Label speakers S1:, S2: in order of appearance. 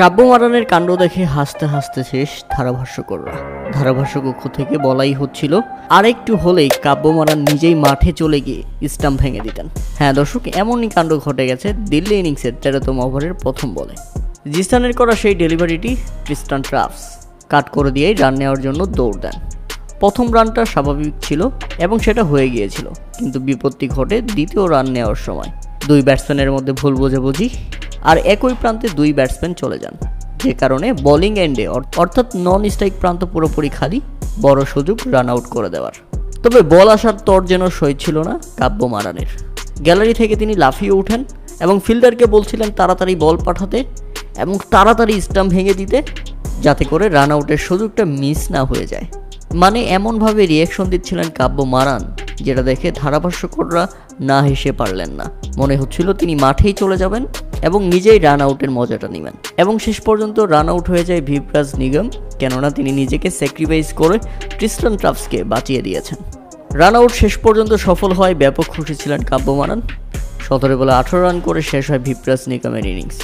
S1: কাব্যমারানের কাণ্ড দেখে হাসতে হাসতে শেষ ধারাভাষ্যকররা। ধারাভাষ্যকক্ষ থেকে বলাই হচ্ছিল, আরেকটু হলেই কাব্যমারান নিজেই মাঠে চলে গিয়ে স্টাম্প ভেঙে দিতেন। হ্যাঁ দর্শক, এমনই কাণ্ড ঘটে গেছে দিল্লি ইনিংসের তেরোতম ওভারের প্রথম বলে। জিস্তানের করা সেই ডেলিভারিটি ক্রিস্টান ট্রাফস কাট করে দিয়েই রান নেওয়ার জন্য দৌড় দেন। প্রথম রানটা স্বাভাবিক ছিল এবং সেটা হয়ে গিয়েছিল, কিন্তু বিপত্তি ঘটে দ্বিতীয় রান নেওয়ার সময়। দুই ব্যাটসম্যানের মধ্যে ভুল বোঝাবুঝি আর একই প্রান্তে দুই ব্যাটসম্যান চলে যান। যে কারণে বোলিং এন্ডে অর্থাৎ নন স্ট্রাইক প্রান্ত পুরোপুরি খালি, বড় সুযোগ রান আউট করে দেওয়ার। তবে বল আসার তর যেন সই ছিল না কাব্য মারানের। গ্যালারি থেকে তিনি লাফিয়ে ওঠেন এবং ফিল্ডারকে বলছিলেন তাড়াতাড়ি বল পাঠাতে এবং তাড়াতাড়ি স্টাম্প ভেঙে দিতে, যাতে করে রান আউটের সুযোগটা মিস না হয়ে যায়। মানে এমনভাবে রিয়াকশন দিচ্ছিলেন কাব্য মারান, যেটা দেখে ধারাভাষ্যকররা না হেসে পারলেন না। মনে হচ্ছিল তিনি মাঠেই চলে যাবেন এবং নিজেই রান আউটের মজাটা নেবেন। এবং শেষ পর্যন্ত রান আউট হয়ে যায় ভিভরাজ নিগম, কেননা তিনি নিজেকে স্যাক্রিফাইস করে ক্রিস্টান ট্রাফসকে বাঁচিয়ে দিয়েছেন। রান আউট শেষ পর্যন্ত সফল হয় ব্যাপক খুশি ছিলেন কাব্য মানান সতেরো বলে আঠারো রান করে শেষ হয় ভিপ্রাস নিগমের ইনিংস